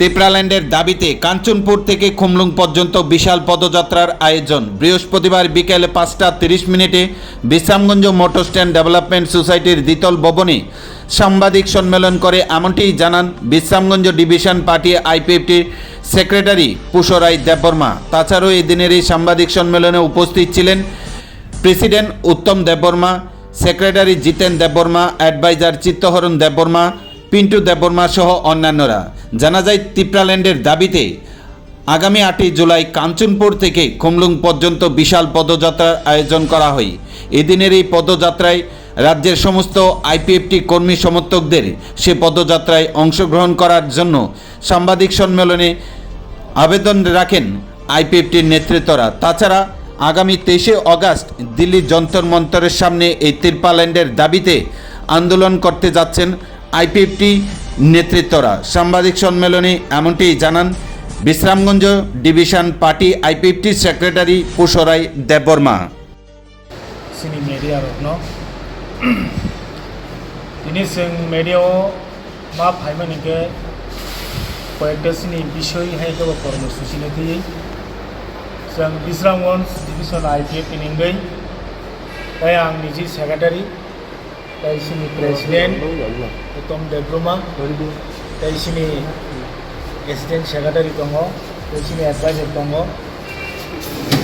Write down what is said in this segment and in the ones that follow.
তেপরাল্যান্ডের দাবিতে কাঞ্চনপুর থেকে খুমলুং পর্যন্ত বিশাল পদযাত্রার আয়োজন। বৃহস্পতিবার বিকেলে পাঁচটা তিরিশ মিনিটে বিশ্রামগঞ্জ মোটর স্ট্যান্ড ডেভেলপমেন্ট সোসাইটির দ্বিতল ভবনে সাংবাদিক সম্মেলন করে এমনটিই জানান বিশ্রামগঞ্জ ডিভিশন পার্টি আইপিএফটির সেক্রেটারি পুষরাই দেববর্মা। তাছাড়াও এই দিনের এই সাংবাদিক সম্মেলনে উপস্থিত ছিলেন president Uttam Debbarma, secretary Jiten Debbarma, adviser Chittaharan Debbarma, Pintu Debbarma সহ অন্যান্যরা। জানা যায় তিপ্রাল্যান্ডের দাবিতে আগামী আটই জুলাই কাঞ্চনপুর থেকে খুমলুং পর্যন্ত বিশাল পদযাত্রার আয়োজন করা হয়। এদিনের এই পদযাত্রায় রাজ্যের সমস্ত আইপিএফটি কর্মী সমর্থকদের সে পদযাত্রায় অংশগ্রহণ করার জন্য সাংবাদিক সম্মেলনে আবেদন রাখেন আইপিএফটির নেতৃত্বরা। তাছাড়া আগামী তেইশে অগাস্ট দিল্লির যন্তর মন্তরের সামনে এই তিরপাল্যান্ডের দাবিতে আন্দোলন করতে যাচ্ছেন আইপিএফটি নেতৃত্বরা সাংবাদিক সম্মেলনে এমনটি জানান বিশ্রামগঞ্জ ডিভিশন পার্টি আইপিএফটির সেক্রেটারি পুষরাই দেববর্মা सिनि मेडिया रत्न दिनै जों मेडियाव मा फाइमानिके कयेकटा सिनि बिसयहाय गोबां कर्मसूचिनो थैयै जों बिस्रामगन्ज डिभिसन आइ पि एफ निंगै ओमफ्राय आं निजे सेक्रेटारि ટાઈસીની પ્રેસિડેન્ટ ઉત્તમ ડેબ્રુમા ટાઈસીની એસિસ્ટન્ટ સેક્રેટરી તંગ ટાઈસીની એડવાઇઝર તંગ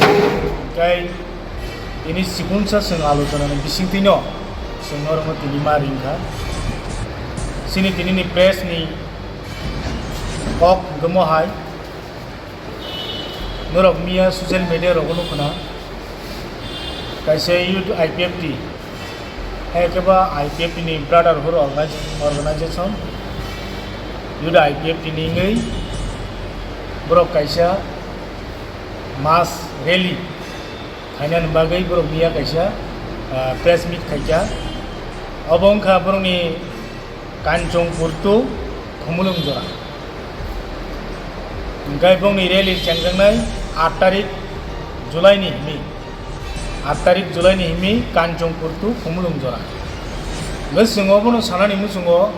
ओमफ्राय बेनि सिकुन्सा जों आलोचनानि बिसिंथिन जों नर्म दिनै मारिंखा जोंनि दिनैनि प्रेसनि हक गोमोहाय नरक मिया ससियेल मिडिया रगनो खोना गासै youth I P F T rogono kuna kaise yud IPFT ekeba IPFT ni brotherhood organization yud IPFT ni ngai borok kaisa mass rally खायनानि बागै बर'निया खायसा प्रेस मिट खायजा अबंखा बर'नि कान्चंपुरतु खुमुलुं जरा ओमफ्राय बंनि रेलि चेंजांनाय आठ तारिख जुलाइनि 아따리 줄라니 힘이 간종포르투 고물롱조라 그 승어보는 사나니 무승어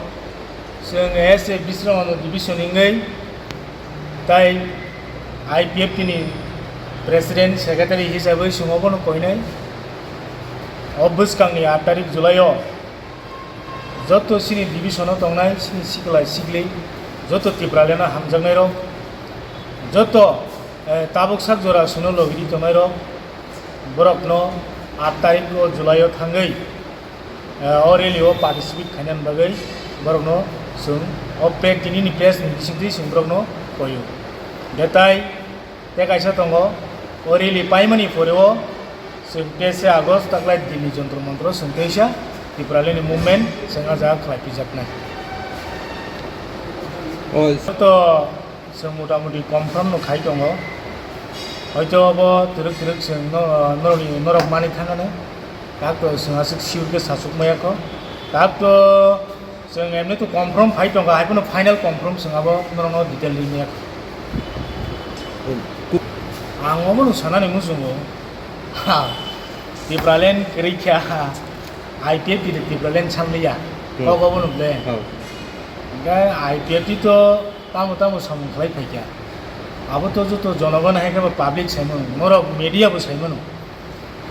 승에세 비스라마노 디비션 잉의 তাই আইপিএফ তিনি প্রেসিডেন্ট সেক্রেটারি হিসাবে সিংহবনো কহিনাই অভ্যসকাংনি আট তারিখ জুলাইও যত সিনি ডিভিশনও দংনাই সিনি সিগলাই সিগলি যত টিপ্রালেনা হামজাংনাইর যত তাবক সাক জরা সুনো লগিদি তংনাইর borokno attarik o julai सुन thangai oreli o participate khainan bagai borokno sung opek tini ni place ni singti singbrokno koyo detai te kaisa tongo oreli paimani poreo sung place agost taklai dini jontro ने movement teisa tipraleni movement senga ja तो सब मोटा मोटी মোটামুটি confirm খাই দङ तिरक तिरक जों नरनि नरक मानि थाङानो তাক जोंहासो सिउरके सासुकमायाखौ তাক তো जों एमनि तो कनफार्म फाइ दङ हायखौनो फाइनाल कनफार्म जोंहाबो नरनाव डिटेल लिरनाया आंबो नुसानानै मुसुङो ha tipralen kerikya IPF di tipralen samliya kau kau pun अब तो जो तो जनगण है कि पब्लिक सैमन मोर मीडिया बो सैमन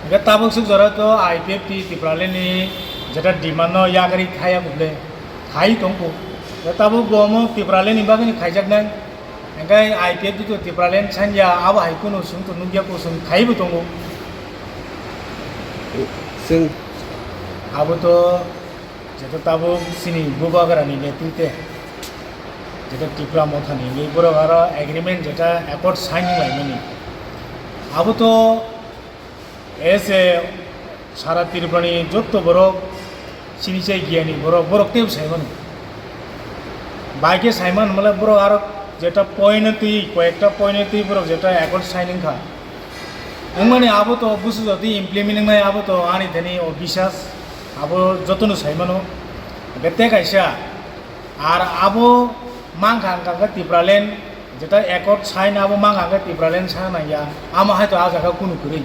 गे ताबक सुख जरा तो आई पी एफ टी तिपराले नी जेटा डिमांड या करी खाया कुबले खाई तंको गे ताबो गम तिपराले नी बागे खाइजाक ना ओंखाय आई पी एफ टी तो तिपराले सानजा अब हाइको नो सुन तो नुगिया को सुन खाइबो तंगो जों अब तो जेटा ताबो सिनि गोबा गरानि नेतृत्व যেটা টিপরা মথানি এইবার আর এগ্রিমেন্ট যেটা অ্যাকর্ড সাইনিং লাইমানি আবো তো এসে সারা ত্রিপুরানি যত বড় সিনিচাই গিয়ানি বড় বড়তেও সাইমান বাইকে সাইমান মানে বড় আর যেটা পয়নতি, কয়েকটা পয়নতি বড় যেটা অ্যাকর্ড সাইনিং খা মানে আবো তো বুঝু যদি ইমপ্লিমেন্টিং নাই আবো তো আনি ধেনি ও বিশ্বাস, আবো যতনো সাইমানো বেতে কাইসা আর আবো মাং খাঙ্কা টিপ্রালেন যেটা একট সাইন আবো মাং হাঙ্কা টিপ্রালেন সাইনাইয়া আমা হয়তো আজাকা কোনো করি